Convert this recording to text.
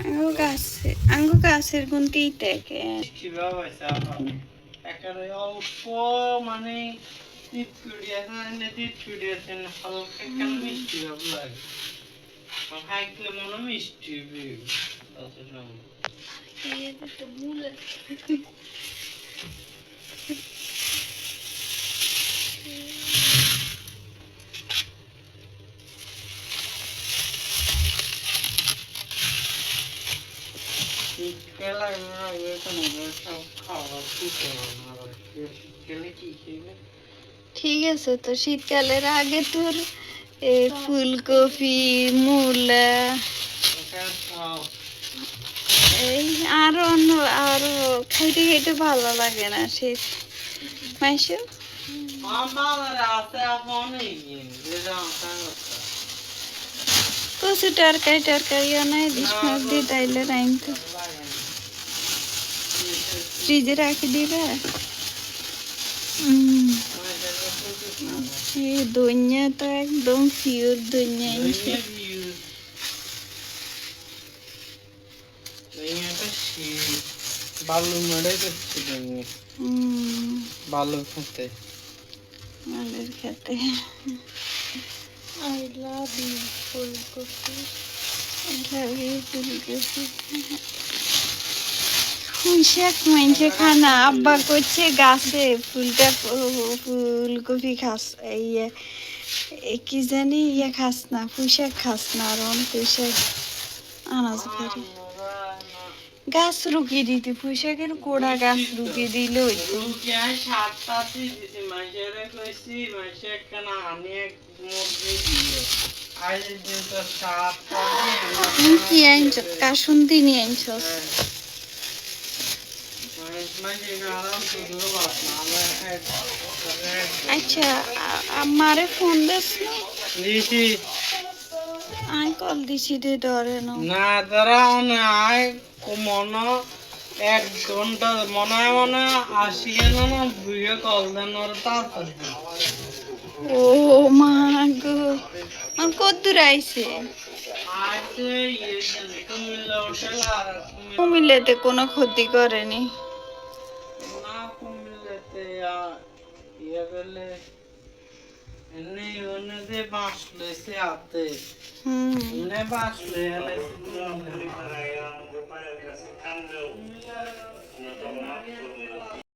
আঙ্গু গাছে আঙ্গু গাছের গুনতেই দেখে? একেবারে অল্প মানে মিষ্টি লাগে হাইকলে মনে মিষ্টি অত ঠিক আছে, তো শীতকালের আগে তোর ফুলকপি, মূলা, এই আরও অন্য, আরও খাইতে খাইতে ভালো লাগে না শীত। মাইশু? কচু তরকারি টরকারিও নাই দিস মাছ দিয়ে তাইলে রাইন তো। ফ্রিজে রাখি দিবে? দইয়া তো একদম পিওর দইয়া বালু মেরে করছি বালু খেতে। আমাদের খেতে। আই লাভ ইউ ফুলকপি। আই লাভ ইউ ফুলকপি। পুঁইশাক মাইনছে খানা আব্বা করছে, গাছে ফুলটা ফুলকপি খাস এই কি জানি ইয়ে খাস না, পুঁইশাক খাস না, আর অন পুঁইশাক আনাজ করি গাছ রুকিয়ে দিতে, পুঁইশাকের কোড়া গাছ রুকিয়ে দিলে কি আনছ কাসুন্দি নিয়ে আনছ মানে আরাম শুধু বাস না আমার আচ্ছা আমারে ফোন দিস দিছি। আমি কল দিছি দে ধরে না মনে হয় মন এক ঘণ্টা মনে মনে আসি না না বুঝে কল দেন ওর তাড়াতাড়ি। ও মা গো আমার কত দূর আইছে ইয়ে কুমিল্লাতে কোনো ক্ষতি করেনি। না কুমিল্লাতে আ- ইয়ে গেলে এমনি ওনাদের বাঁশ লইছে হাতে হুম এমনি বাঁশ লই হেলাইছে